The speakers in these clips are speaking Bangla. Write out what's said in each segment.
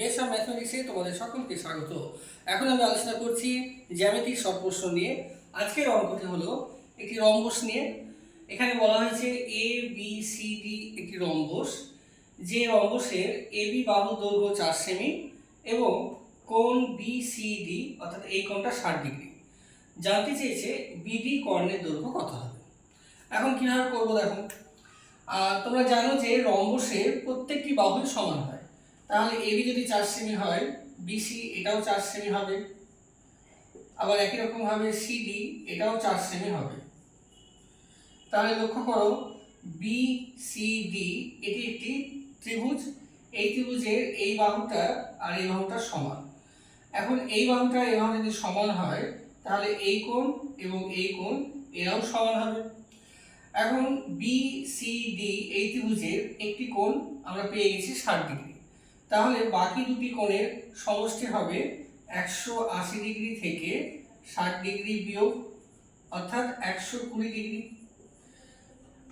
বেশ অফ ম্যাথমেটিক্সে তোমাদের সকলকে স্বাগত। এখন আমি আলোচনা করছি জ্যামিতিক সব প্রশ্ন নিয়ে। আজকের অঙ্কটি হলো একটি রম্বস নিয়ে। এখানে বলা হয়েছে এ বি সি ডি একটি রম্বস। যে রম্বসের এ বি বাহু দৈর্ঘ্য চার সেমি এবং কোণ বি সি ডি অর্থাৎ এই কোণটা ষাট ডিগ্রি। জানতে চেয়েছে বিডি কর্ণের দৈর্ঘ্য কত হবে? এখন কীভাবে করব দেখো। তোমরা জানো যে রম্বসের প্রত্যেকটি বাহুই সমান হয়। তাহলে এবি যদি চার সেমি হয় বিসি এটাও চার সেমি হবে। আবার একই রকম ভাবে সিডি এটাও চার সেমি হবে। তাহলে লক্ষ্য করো বি সি ডি এটি একটি ত্রিভুজ। এই ত্রিভুজের এই বাহুটা আর এই বাহুটা সমান। এখন এই বাহুটা এই যদি সমান হয়, তাহলে এই কোণ এবং এই কোণ এরাও সমান হবে। এখন বি সি ডি এই ত্রিভুজের একটি কোণ আমরা পেয়ে গেছি ষাট ডিগ্রি। তাহলে বাকি দুটি কোণের সমষ্টি হবে একশো আশি ডিগ্রি থেকে ষাট ডিগ্রি বিয়োগ, অর্থাৎ একশো কুড়ি ডিগ্রি।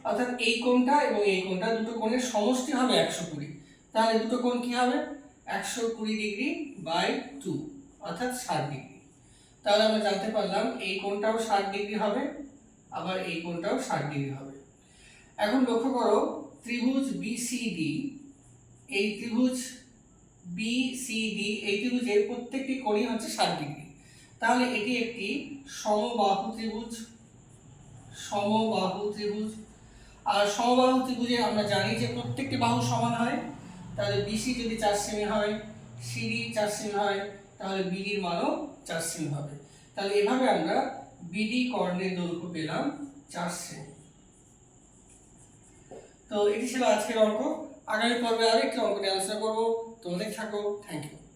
অর্থাৎ এই কোণটা এবং এই কোণটা দুটো কোণের সমষ্টি হবে একশো কুড়ি। তাহলে দুটো কোণ কি হবে? একশো কুড়ি ডিগ্রি বাই টু, অর্থাৎ ষাট ডিগ্রি। তাহলে আমরা জানতে পারলাম এই কোণটাও ষাট ডিগ্রি হবে, আবার এই কোণটাও ষাট ডিগ্রি হবে। এখন লক্ষ্য করো, ত্রিভুজ বিসিডি এই ত্রিভুজ বিসিডি এই ত্রিভুজের প্রত্যেকটি কোণই হচ্ছে ষাট ডিগ্রি। তাহলে এটি একটি সমবাহু ত্রিভুজ সমবাহু ত্রিভুজ। আর সমবাহু ত্রিভুজে আমরা জানি যে প্রত্যেকটি বাহু সমান হয়, তাহলে বিসি যদি চার সেমি হয় সিডি চার সেমি হয়, তাহলে বিডির মানও চার সেমি হবে। তাহলে এভাবে আমরা বিডি কর্ণের দৈর্ঘ্য পেলাম চার সেমি তো এটি ছিল আজকের অঙ্ক। আগামী পর্বে আরেকটি অঙ্ক নিয়ে আলোচনা করব। তোমাদের থাকো। Thank you